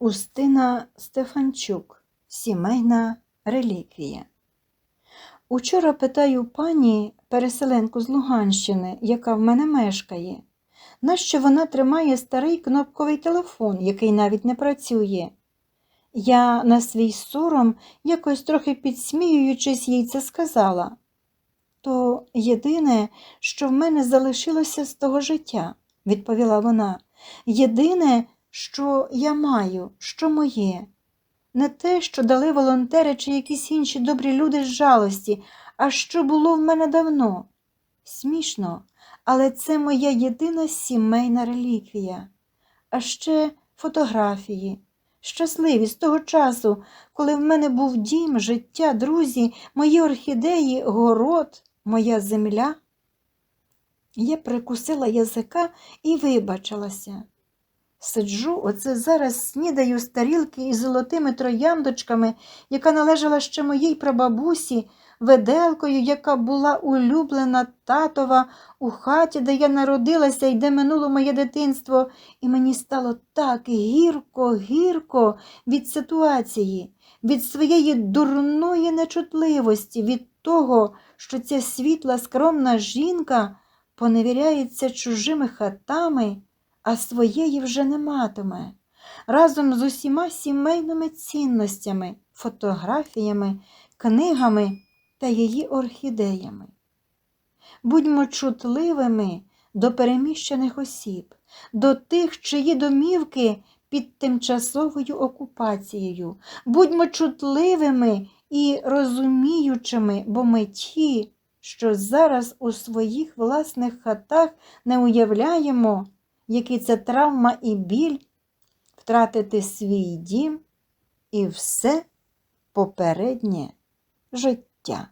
Устина Стефанчук. Сімейна реліквія. Учора питаю пані, переселенку з Луганщини, яка в мене мешкає, нащо вона тримає старий кнопковий телефон, який навіть не працює. Я на свій сором, якось трохи підсміюючись, їй це сказала. То єдине, що в мене залишилося з того життя, відповіла вона. Єдине, що я маю, що моє. Не те, що дали волонтери чи якісь інші добрі люди з жалості, а що було в мене давно. Смішно, але це моя єдина сімейна реліквія. А ще фотографії, щасливі з того часу, коли в мене був дім, життя, друзі, мої орхідеї, город, моя земля. Я прикусила язика і вибачилася. Сиджу, оце зараз снідаю з тарілки із золотими трояндочками, яка належала ще моїй прабабусі, веделкою, яка була улюблена татова у хаті, де я народилася і де минуло моє дитинство, і мені стало так гірко, гірко від ситуації, від своєї дурної нечутливості, від того, що ця світла, скромна жінка поневіряється чужими хатами а своєї вже не матиме. Разом з усіма сімейними цінностями, фотографіями, книгами та її орхідеями. Будьмо чутливими до переміщених осіб, до тих, чиї домівки під тимчасовою окупацією. Будьмо чутливими і розуміючими, бо ми ті, що зараз у своїх власних хатах не уявляємо який це травма і біль втратити свій дім і все попереднє життя.